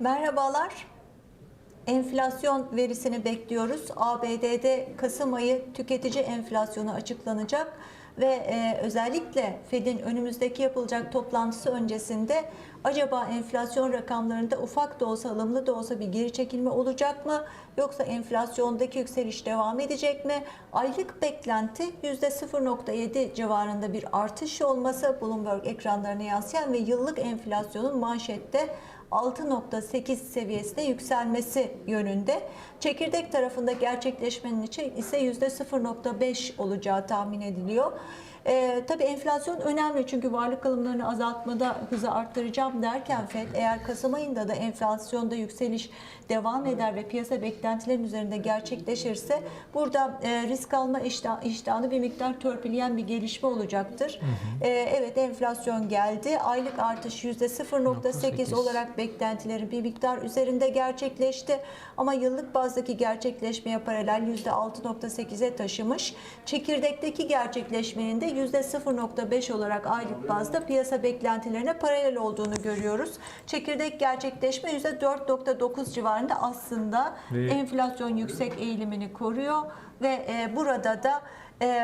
Merhabalar. Enflasyon verisini bekliyoruz. ABD'de Kasım ayı tüketici enflasyonu açıklanacak ve e, özellikle Fed'in önümüzdeki yapılacak toplantısı öncesinde acaba enflasyon rakamlarında ufak da olsa ılımlı da olsa bir geri çekilme olacak mı? Yoksa enflasyondaki yükseliş devam edecek mi? Aylık beklenti %0.7 civarında bir artış olması Bloomberg ekranlarına yansıyan ve yıllık enflasyonun manşette 6.8 seviyesine yükselmesi yönünde. Çekirdek tarafında gerçekleşmenin için ise %0.5 olacağı tahmin ediliyor. Ee, tabii enflasyon önemli çünkü varlık alımlarını azaltmada hızı arttıracağım derken FED eğer Kasım ayında da enflasyonda yükseliş devam eder ve piyasa beklentilerin üzerinde gerçekleşirse burada e, risk alma iştah, iştahını bir miktar törpüleyen bir gelişme olacaktır. Ee, evet enflasyon geldi. Aylık artış %0.8 olarak beklentilerin bir miktar üzerinde gerçekleşti. Ama yıllık bazdaki gerçekleşmeye paralel %6.8'e taşımış. Çekirdekteki gerçekleşmenin de %0.5 olarak aylık bazda piyasa beklentilerine paralel olduğunu görüyoruz. Çekirdek gerçekleşme %4.9 civarında aslında enflasyon yüksek eğilimini koruyor ve e, burada da e,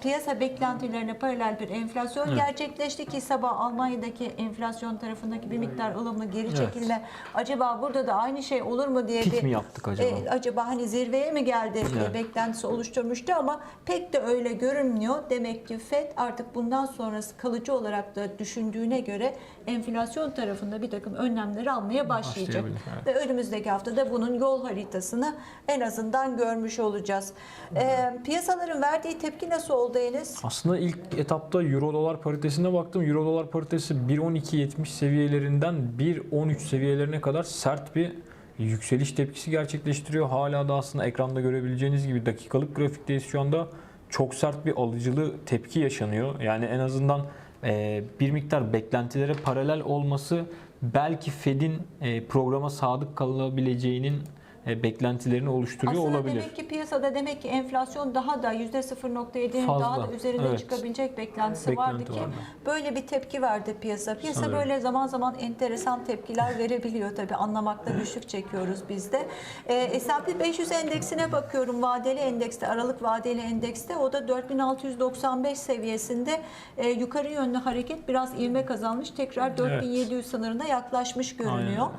piyasa beklentilerine paralel bir enflasyon gerçekleşti ki sabah Almanya'daki enflasyon tarafındaki bir miktar ılımlı geri Evet. çekilme acaba burada da aynı şey olur mu diye Pik bir mi yaptık acaba? e, acaba hani zirveye mi geldi Evet. beklentisi oluşturmuştu ama pek de öyle görünmüyor. Demek ki FED artık bundan sonrası kalıcı olarak da düşündüğüne göre enflasyon tarafında bir takım önlemleri almaya başlayacak. Evet. Ve önümüzdeki haftada bunun yol haritasını en azından görmüş olacağız. E, piyasaların verdiği tepki nasıl oldu Enes? Aslında ilk etapta Euro dolar paritesine baktım. Euro dolar paritesi 1.12.70 seviyelerinden 1.13 seviyelerine kadar sert bir yükseliş tepkisi gerçekleştiriyor. Hala da aslında ekranda görebileceğiniz gibi dakikalık grafikteyiz şu anda. Çok sert bir alıcılı tepki yaşanıyor. Yani en azından e, bir miktar beklentilere paralel olması belki Fed'in e, programa sadık kalabileceğinin beklentilerini oluşturuyor Aslında olabilir. demek ki piyasada demek ki enflasyon daha da %0.7'nin Fazla, daha da üzerinde evet. çıkabilecek beklentisi Beklenti vardı ki vardı. böyle bir tepki verdi piyasa. Piyasa Sanırım. böyle zaman zaman enteresan tepkiler verebiliyor tabii anlamakta güçlük çekiyoruz biz de. Ee, S&P 500 endeksine bakıyorum vadeli endekste aralık vadeli endekste o da 4695 seviyesinde e, yukarı yönlü hareket biraz ivme kazanmış tekrar 4700 sınırına yaklaşmış görünüyor. Ee,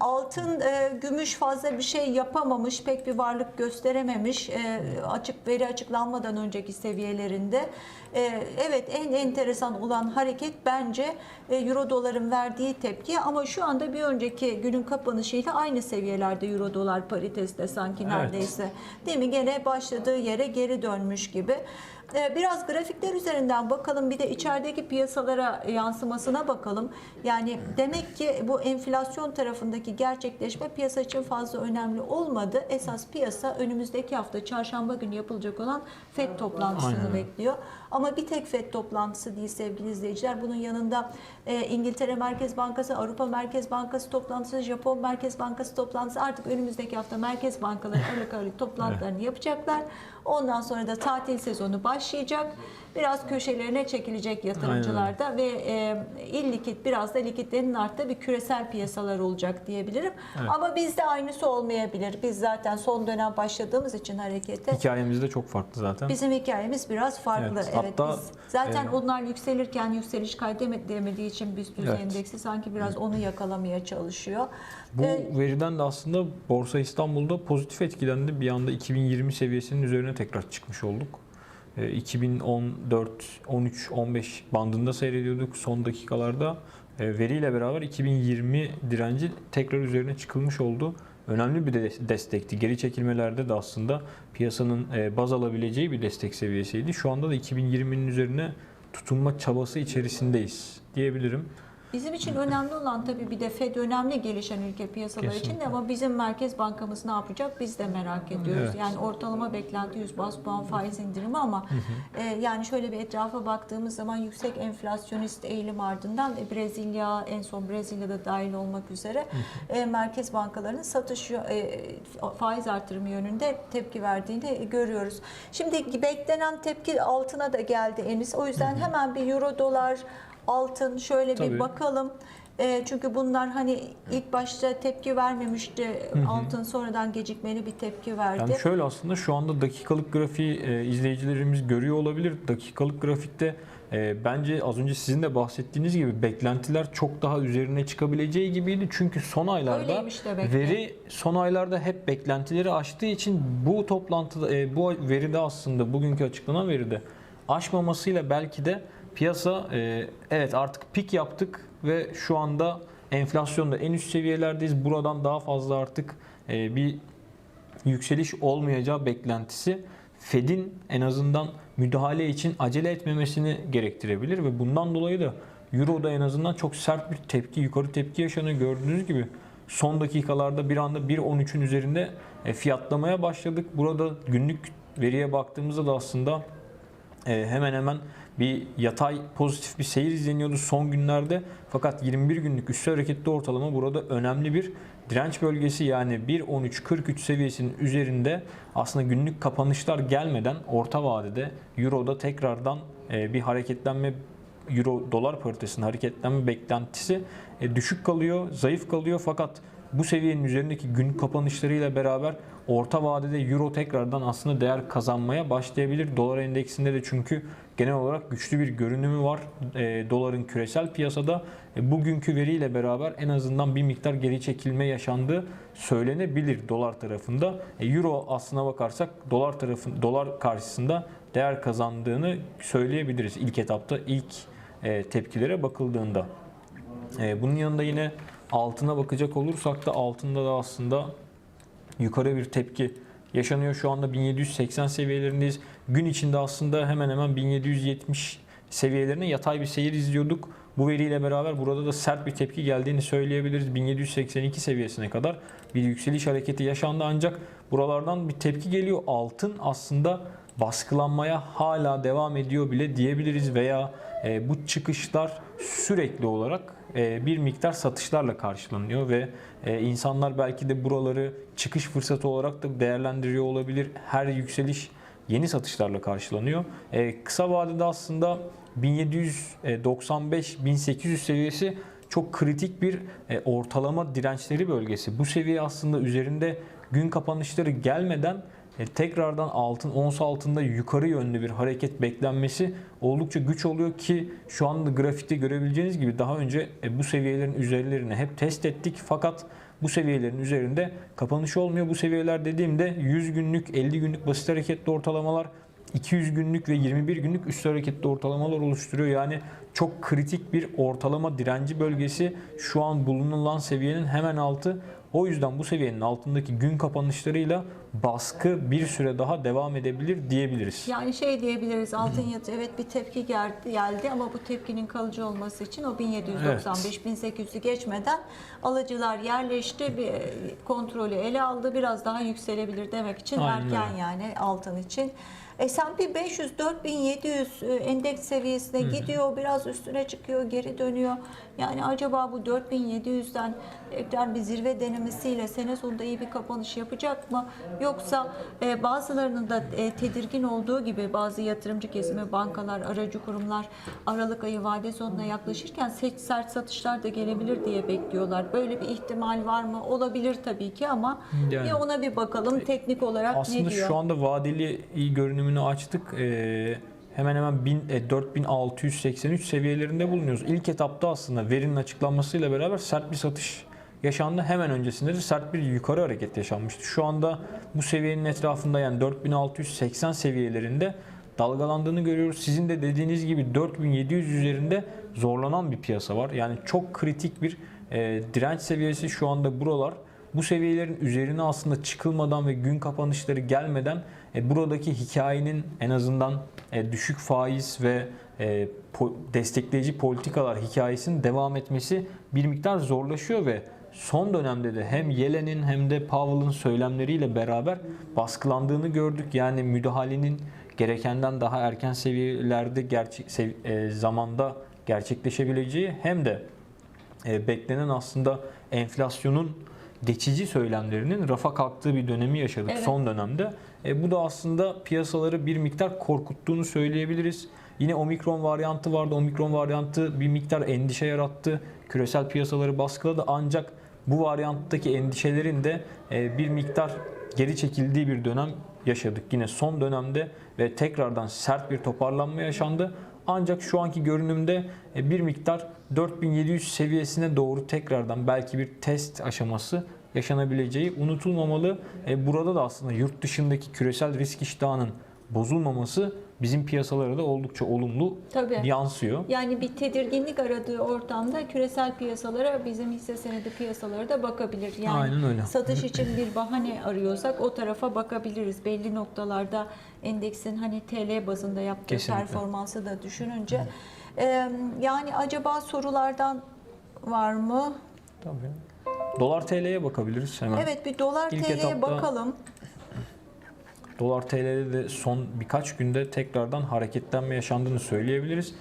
altın, gümüş fazla bir şey yapamamış, pek bir varlık gösterememiş. Açık veri açıklanmadan önceki seviyelerinde. Evet, en enteresan olan hareket bence Euro doların verdiği tepki ama şu anda bir önceki günün kapanışıyla aynı seviyelerde Euro dolar paritesi de sanki Evet. neredeyse. Değil mi? Gene başladığı yere geri dönmüş gibi. Ee, Biraz grafikler üzerinden bakalım bir de içerideki piyasalara yansımasına bakalım. Yani demek ki bu enflasyon tarafındaki gerçekleşme piyasa için fazla önemli olmadı. Esas piyasa önümüzdeki hafta çarşamba günü yapılacak olan FED toplantısını Aynen. bekliyor. Ama bir tek FED toplantısı değil sevgili izleyiciler. Bunun yanında e, İngiltere Merkez Bankası, Avrupa Merkez Bankası toplantısı, Japon Merkez Bankası toplantısı artık önümüzdeki hafta merkez bankaları aralık aralık toplantılarını yapacaklar. Ondan sonra da tatil sezonu başlayacak. Biraz köşelerine çekilecek yatırımcılar da ve e, illikit biraz da likitlerin arttığı bir küresel piyasalar olacak diyebilirim. Evet. Ama bizde aynısı olmayabilir. Biz zaten son dönem başladığımız için harekete Hikayemiz de çok farklı zaten. Bizim hikayemiz biraz farklı. Evet, Evet, hatta, biz zaten e, onlar yükselirken yükseliş kaydedemediği için biz düz Evet. endeksi sanki biraz onu yakalamaya çalışıyor. Bu Ee, veriden de aslında Borsa İstanbul'da pozitif etkilendi. Bir anda 2020 seviyesinin üzerine tekrar çıkmış olduk. Ee, 2014, 13, 15 bandında seyrediyorduk son dakikalarda. Ee, Veriyle beraber 2020 direnci tekrar üzerine çıkılmış oldu. Önemli bir de- destekti. Geri çekilmelerde de aslında piyasanın e, baz alabileceği bir destek seviyesiydi. Şu anda da 2020'nin üzerine tutunma çabası içerisindeyiz diyebilirim. Bizim için önemli olan tabii bir de FED önemli gelişen ülke piyasalar için Kesinlikle. de ama bizim Merkez Bankamız ne yapacak biz de merak ediyoruz. Evet. Yani ortalama beklenti 100 bas puan faiz indirimi ama e, yani şöyle bir etrafa baktığımız zaman yüksek enflasyonist eğilim ardından e, Brezilya en son Brezilya'da dahil olmak üzere e, merkez bankalarının satış e, faiz artırımı yönünde tepki verdiğini görüyoruz. Şimdi beklenen tepki altına da geldi Enis. O yüzden hemen bir euro dolar altın şöyle bir Tabii. bakalım. E, çünkü bunlar hani ilk başta tepki vermemişti. Altın sonradan gecikmeli bir tepki verdi. Yani şöyle aslında şu anda dakikalık grafiği e, izleyicilerimiz görüyor olabilir. Dakikalık grafikte e, bence az önce sizin de bahsettiğiniz gibi beklentiler çok daha üzerine çıkabileceği gibiydi. Çünkü son aylarda veri son aylarda hep beklentileri aştığı için bu toplantıda e, bu veride aslında bugünkü açıklanan veride aşmamasıyla belki de piyasa e, evet artık pik yaptık ve şu anda enflasyonda en üst seviyelerdeyiz. Buradan daha fazla artık e, bir yükseliş olmayacağı beklentisi Fed'in en azından müdahale için acele etmemesini gerektirebilir ve bundan dolayı da Euro'da en azından çok sert bir tepki, yukarı tepki yaşanıyor. Gördüğünüz gibi son dakikalarda bir anda 1.13'ün üzerinde e, fiyatlamaya başladık. Burada günlük veriye baktığımızda da aslında e, hemen hemen bir yatay pozitif bir seyir izleniyordu son günlerde. Fakat 21 günlük üstü hareketli ortalama burada önemli bir direnç bölgesi yani 1.13.43 seviyesinin üzerinde aslında günlük kapanışlar gelmeden orta vadede Euro'da tekrardan e, bir hareketlenme Euro dolar paritesinin hareketlenme beklentisi e, düşük kalıyor, zayıf kalıyor fakat bu seviyenin üzerindeki gün kapanışlarıyla beraber orta vadede euro tekrardan aslında değer kazanmaya başlayabilir. Dolar endeksinde de çünkü genel olarak güçlü bir görünümü var. E, doların küresel piyasada e, bugünkü veriyle beraber en azından bir miktar geri çekilme yaşandığı söylenebilir dolar tarafında. E, euro aslına bakarsak dolar tarafın dolar karşısında değer kazandığını söyleyebiliriz ilk etapta ilk e, tepkilere bakıldığında. E, bunun yanında yine altına bakacak olursak da altında da aslında yukarı bir tepki yaşanıyor. Şu anda 1780 seviyelerindeyiz. Gün içinde aslında hemen hemen 1770 seviyelerine yatay bir seyir izliyorduk. Bu veriyle beraber burada da sert bir tepki geldiğini söyleyebiliriz. 1782 seviyesine kadar bir yükseliş hareketi yaşandı ancak buralardan bir tepki geliyor. Altın aslında baskılanmaya hala devam ediyor bile diyebiliriz veya e, bu çıkışlar sürekli olarak e, bir miktar satışlarla karşılanıyor ve e, insanlar belki de buraları çıkış fırsatı olarak da değerlendiriyor olabilir. Her yükseliş yeni satışlarla karşılanıyor. E, kısa vadede aslında 1795-1800 seviyesi çok kritik bir e, ortalama dirençleri bölgesi. Bu seviye aslında üzerinde gün kapanışları gelmeden tekrardan altın ons altında yukarı yönlü bir hareket beklenmesi oldukça güç oluyor ki şu anda grafikte görebileceğiniz gibi daha önce e, bu seviyelerin üzerlerini hep test ettik fakat bu seviyelerin üzerinde kapanış olmuyor. Bu seviyeler dediğimde 100 günlük, 50 günlük basit hareketli ortalamalar 200 günlük ve 21 günlük üst hareketli ortalamalar oluşturuyor. Yani çok kritik bir ortalama direnci bölgesi şu an bulunulan seviyenin hemen altı. O yüzden bu seviyenin altındaki gün kapanışlarıyla baskı bir süre daha devam edebilir diyebiliriz. Yani şey diyebiliriz altın yatı evet bir tepki geldi, ama bu tepkinin kalıcı olması için o 1795-1800'ü geçmeden alıcılar yerleşti bir kontrolü ele aldı biraz daha yükselebilir demek için Aynen erken yani altın için. S&P 500 4700 e, endeks seviyesine gidiyor biraz üstüne çıkıyor geri dönüyor. Yani acaba bu 4700'den tekrar bir zirve denemesiyle sene sonunda iyi bir kapanış yapacak mı? Yoksa e, bazılarının da e, tedirgin olduğu gibi bazı yatırımcı kesimi, bankalar, aracı kurumlar Aralık ayı vade sonuna yaklaşırken se- sert satışlar da gelebilir diye bekliyorlar. Böyle bir ihtimal var mı? Olabilir tabii ki ama Yani- bir ona bir bakalım teknik olarak ne Aslında diyor? şu anda vadeli iyi görünümünü açtık. Ee, hemen hemen 1000, e, 4683 seviyelerinde bulunuyoruz. İlk etapta aslında verinin açıklanmasıyla beraber sert bir satış yaşandı. Hemen öncesinde de sert bir yukarı hareket yaşanmıştı. Şu anda bu seviyenin etrafında yani 4680 seviyelerinde dalgalandığını görüyoruz. Sizin de dediğiniz gibi 4700 üzerinde zorlanan bir piyasa var. Yani çok kritik bir e, direnç seviyesi şu anda buralar. Bu seviyelerin üzerine aslında çıkılmadan ve gün kapanışları gelmeden e, buradaki hikayenin en azından e, düşük faiz ve e, po- destekleyici politikalar hikayesinin devam etmesi bir miktar zorlaşıyor ve son dönemde de hem Yellen'in hem de Powell'ın söylemleriyle beraber baskılandığını gördük. Yani müdahalenin gerekenden daha erken seviyelerde gerçek sev- e, zamanda gerçekleşebileceği hem de e, beklenen aslında enflasyonun geçici söylemlerinin rafa kalktığı bir dönemi yaşadık Evet. son dönemde. E, bu da aslında piyasaları bir miktar korkuttuğunu söyleyebiliriz. Yine omikron varyantı vardı. Omikron varyantı bir miktar endişe yarattı. Küresel piyasaları baskıladı ancak bu varyanttaki endişelerin de e, bir miktar geri çekildiği bir dönem yaşadık. Yine son dönemde ve tekrardan sert bir toparlanma yaşandı. Ancak şu anki görünümde e, bir miktar 4700 seviyesine doğru tekrardan belki bir test aşaması yaşanabileceği unutulmamalı. E, Burada da aslında yurt dışındaki küresel risk iştahının bozulmaması bizim piyasalara da oldukça olumlu Tabii. yansıyor. Yani bir tedirginlik aradığı ortamda küresel piyasalara, bizim hisse senedi piyasalara da bakabilir. Yani Aynen öyle. satış için bir bahane arıyorsak o tarafa bakabiliriz. Belli noktalarda endeksin hani TL bazında yaptığı Kesinlikle. performansı da düşününce. Ee, yani acaba sorulardan var mı? Tabii. Dolar TL'ye bakabiliriz hemen. Evet bir dolar İlk TL'ye etapta- bakalım. Dolar TL'de de son birkaç günde tekrardan hareketlenme yaşandığını söyleyebiliriz.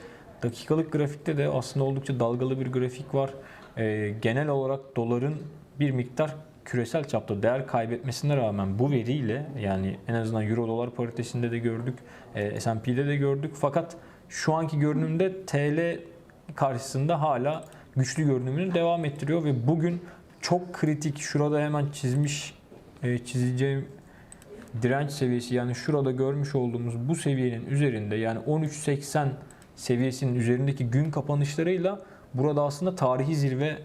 Dakikalık grafikte de aslında oldukça dalgalı bir grafik var. Ee, genel olarak doların bir miktar küresel çapta değer kaybetmesine rağmen bu veriyle yani en azından euro dolar paritesinde de gördük, e, S&P'de de gördük. Fakat şu anki görünümde TL karşısında hala güçlü görünümünü devam ettiriyor ve bugün çok kritik şurada hemen çizmiş e, çizeceğim direnç seviyesi yani şurada görmüş olduğumuz bu seviyenin üzerinde yani 13.80 seviyesinin üzerindeki gün kapanışlarıyla burada aslında tarihi zirve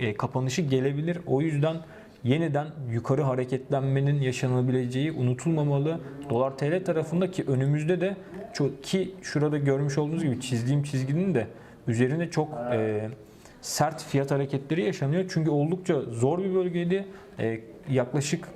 e, kapanışı gelebilir. O yüzden yeniden yukarı hareketlenmenin yaşanabileceği unutulmamalı. Dolar TL tarafında ki önümüzde de çok ki şurada görmüş olduğunuz gibi çizdiğim çizginin de üzerinde çok e, sert fiyat hareketleri yaşanıyor. Çünkü oldukça zor bir bölgeydi. E, yaklaşık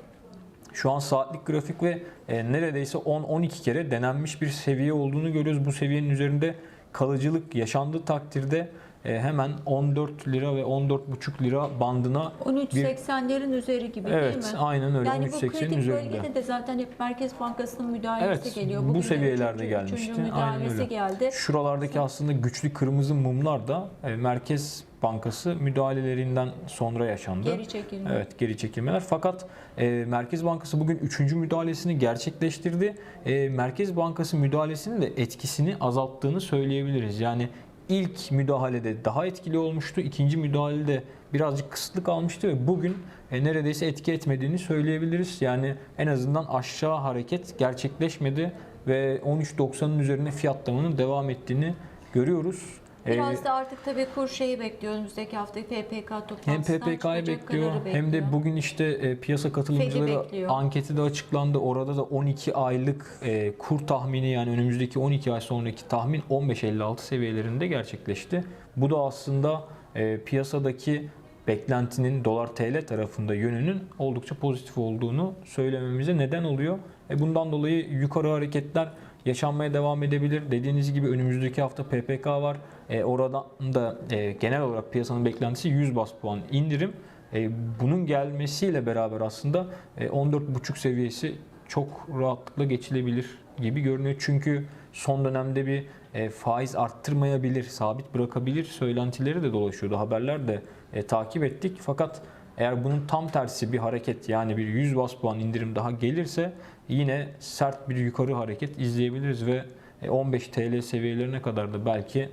şu an saatlik grafik ve e, neredeyse 10-12 kere denenmiş bir seviye olduğunu görüyoruz. Bu seviyenin üzerinde kalıcılık yaşandığı takdirde hemen 14 lira ve 14,5 lira bandına 13.80'lerin üzeri gibi değil mi? evet aynen öyle Yani bu 13.80'in kritik üzerinde. bölgede de zaten hep Merkez Bankası'nın müdahalesi Evet, geliyor. bu Bugün de seviyelerde üçüncü- gelmişti. üçüncü Aynen öyle. geldi. Şuralardaki aslında güçlü kırmızı mumlar da e, Merkez Bankası müdahalelerinden sonra yaşandı. Geri çekilme. Evet geri çekilmeler. Fakat e, Merkez Bankası bugün 3. müdahalesini gerçekleştirdi. E, Merkez Bankası müdahalesinin de etkisini azalttığını söyleyebiliriz. Yani ilk müdahalede daha etkili olmuştu. ikinci müdahalede birazcık kısıtlı kalmıştı ve bugün e, neredeyse etki etmediğini söyleyebiliriz. Yani en azından aşağı hareket gerçekleşmedi ve 13.90'ın üzerine fiyatlamanın devam ettiğini görüyoruz. Biraz da artık tabii kur şeyi bekliyor önümüzdeki hafta PPK hem toplantısından PPK'yı çıkacak bekliyor kararı hem de bekliyor. bugün işte e, piyasa katılımcıları bekliyor. anketi de açıklandı. Orada da 12 aylık e, kur tahmini yani önümüzdeki 12 ay sonraki tahmin 15.56 seviyelerinde gerçekleşti. Bu da aslında e, piyasadaki beklentinin dolar TL tarafında yönünün oldukça pozitif olduğunu söylememize neden oluyor. E, bundan dolayı yukarı hareketler yaşanmaya devam edebilir. Dediğiniz gibi önümüzdeki hafta PPK var. E, oradan da e, genel olarak piyasanın beklentisi 100 bas puan indirim. E, bunun gelmesiyle beraber aslında e, 14,5 seviyesi çok rahatlıkla geçilebilir gibi görünüyor. Çünkü son dönemde bir e, faiz arttırmayabilir, sabit bırakabilir söylentileri de dolaşıyordu. Haberler de e, takip ettik. Fakat eğer bunun tam tersi bir hareket yani bir 100 bas puan indirim daha gelirse yine sert bir yukarı hareket izleyebiliriz ve e, 15 TL seviyelerine kadar da belki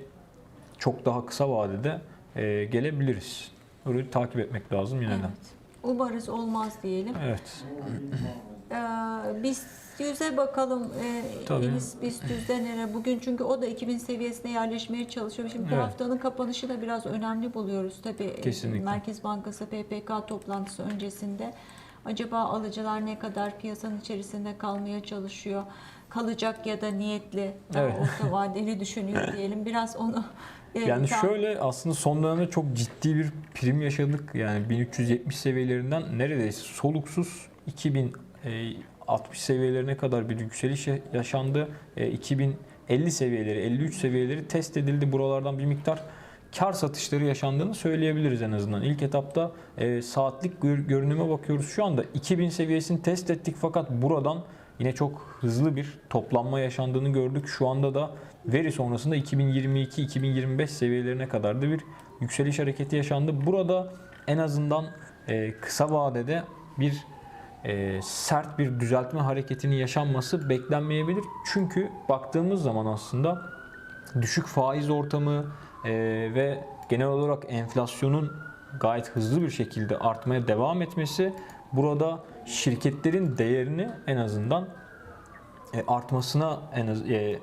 çok daha kısa vadede e, gelebiliriz. Orayı takip etmek lazım yine de. Evet. Umarız olmaz diyelim. Evet. Ee, BIST 100'e bakalım. Ee. Enis BIST 100'de nere? Bugün çünkü o da 2000 seviyesine yerleşmeye çalışıyor. Şimdi bu Evet. haftanın kapanışı da biraz önemli buluyoruz. Tabii e, Kesinlikle. Merkez Bankası PPK toplantısı öncesinde. Acaba alıcılar ne kadar piyasanın içerisinde kalmaya çalışıyor? Kalacak ya da niyetli, Evet. orta vadeli düşünüyor diyelim. Biraz onu e, Yani ta- şöyle aslında son dönemde çok ciddi bir prim yaşadık. Yani 1370 seviyelerinden neredeyse soluksuz 2060 seviyelerine kadar bir yükseliş yaşandı. E, 2050 seviyeleri, 53 seviyeleri test edildi. Buralardan bir miktar kar satışları yaşandığını söyleyebiliriz en azından. İlk etapta e, saatlik gör- görünüme bakıyoruz. Şu anda 2000 seviyesini test ettik fakat buradan yine çok hızlı bir toplanma yaşandığını gördük. Şu anda da veri sonrasında 2022-2025 seviyelerine kadar da bir yükseliş hareketi yaşandı. Burada en azından e, kısa vadede bir e, sert bir düzeltme hareketinin yaşanması beklenmeyebilir. Çünkü baktığımız zaman aslında düşük faiz ortamı e, ve genel olarak enflasyonun gayet hızlı bir şekilde artmaya devam etmesi burada şirketlerin değerini en azından e, artmasına en az e,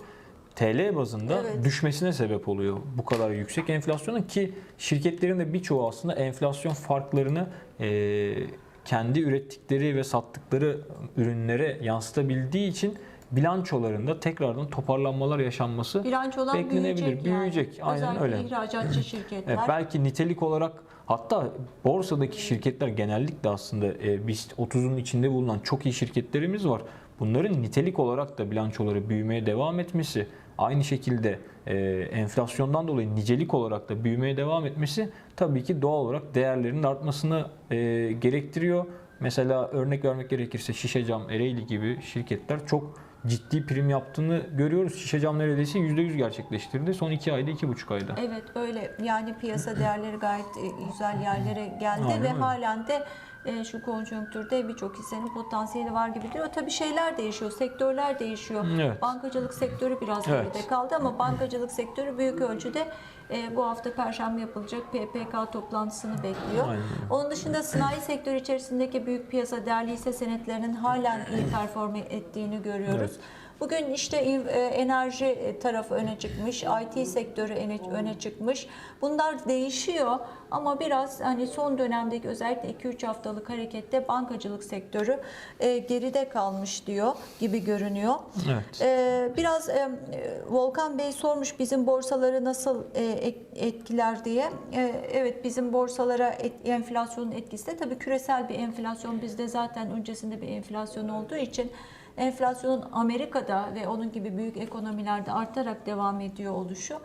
TL bazında Evet. düşmesine sebep oluyor bu kadar yüksek enflasyonun ki şirketlerin de birçoğu aslında enflasyon farklarını e, kendi ürettikleri ve sattıkları ürünlere yansıtabildiği için bilançolarında tekrardan toparlanmalar yaşanması Bilançolar Beklenebilir, büyüyecek, büyüyecek. yani. Aynen Özellikle öyle. ihracatçı şirketler. Evet, belki nitelik olarak hatta borsadaki şirketler genellikle aslında e, biz 30'un içinde bulunan çok iyi şirketlerimiz var. Bunların nitelik olarak da bilançoları büyümeye devam etmesi, aynı şekilde e, enflasyondan dolayı nicelik olarak da büyümeye devam etmesi tabii ki doğal olarak değerlerinin artmasını e, gerektiriyor. Mesela örnek vermek gerekirse Şişecam, Ereğli gibi şirketler çok ciddi prim yaptığını görüyoruz. Şişecam neredeyse %100 gerçekleştirdi. Son 2 ayda, 2,5 ayda. Evet öyle yani piyasa değerleri gayet e, güzel yerlere geldi Aynen ve öyle. halen de e, şu konjonktürde birçok hissenin potansiyeli var gibi duruyor. Tabii şeyler değişiyor, sektörler değişiyor. Evet. Bankacılık sektörü biraz Evet. geride kaldı ama bankacılık sektörü büyük ölçüde e, bu hafta Perşembe yapılacak PPK toplantısını bekliyor. Aynen. Onun dışında sanayi sektörü içerisindeki büyük piyasa değerli hisse senetlerinin halen iyi perform ettiğini görüyoruz. Evet. Bugün işte e, enerji tarafı öne çıkmış, IT sektörü öne, çıkmış. Bunlar değişiyor ama biraz hani son dönemdeki özellikle 2-3 haftalık harekette bankacılık sektörü e, geride kalmış diyor gibi görünüyor. Evet. Biraz e, Volkan Bey sormuş bizim borsaları nasıl e, et- etkiler diye. E, evet bizim borsalara enflasyonun etkisi de tabii küresel bir enflasyon bizde zaten öncesinde bir enflasyon olduğu için enflasyonun Amerika'da ve onun gibi büyük ekonomilerde artarak devam ediyor oluşu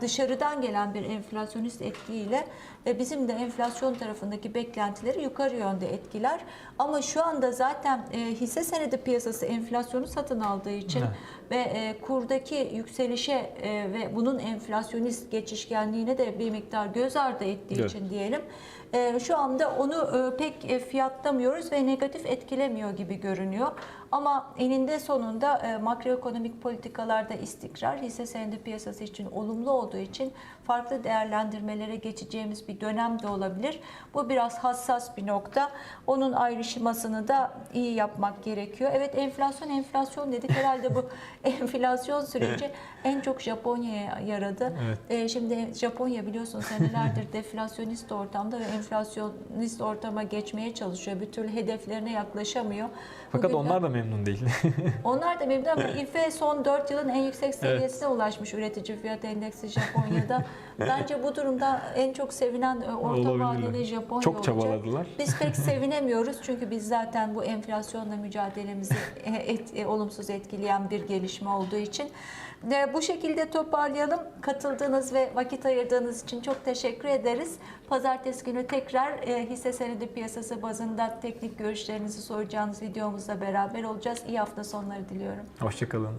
dışarıdan gelen bir enflasyonist etkiyle e, bizim de enflasyon tarafındaki beklentileri yukarı yönde etkiler. Ama şu anda zaten e, hisse senedi piyasası enflasyonu satın aldığı için Evet. ve e, kurdaki yükselişe e, ve bunun enflasyonist geçişkenliğine de bir miktar göz ardı ettiği Evet. için diyelim. e, şu anda onu e, pek e, fiyatlamıyoruz ve negatif etkilemiyor gibi görünüyor. Ama eninde sonunda e, makroekonomik politikalarda istikrar hisse senedi piyasası için olumlu olduğu için farklı değerlendirmelere geçeceğimiz bir dönem de olabilir. Bu biraz hassas bir nokta. Onun ayrışmasını da iyi yapmak gerekiyor. Evet enflasyon enflasyon dedik. Herhalde bu enflasyon süreci en çok Japonya'ya yaradı. Evet. E, şimdi Japonya biliyorsun senelerdir deflasyonist ortamda ve enflasyonist ortama geçmeye çalışıyor. Bir türlü hedeflerine yaklaşamıyor. Fakat Bugün onlar da memnun değil. onlar da memnun ama İFE son 4 yılın en yüksek seviyesine ulaşmış üretici fiyat endeksi Japonya'da. Bence bu durumda en çok sevinen e, orta vadeli Japonya Çok olacak. çabaladılar. Biz pek sevinemiyoruz çünkü biz zaten bu enflasyonla mücadelemizi e, et- e, olumsuz etkileyen bir gelişme olduğu için. E, Bu şekilde toparlayalım. Katıldığınız ve vakit ayırdığınız için çok teşekkür ederiz. Pazartesi günü tekrar e, hisse senedi piyasası bazında teknik görüşlerinizi soracağınız videomuzla beraber olacağız. İyi hafta sonları diliyorum. Hoşçakalın.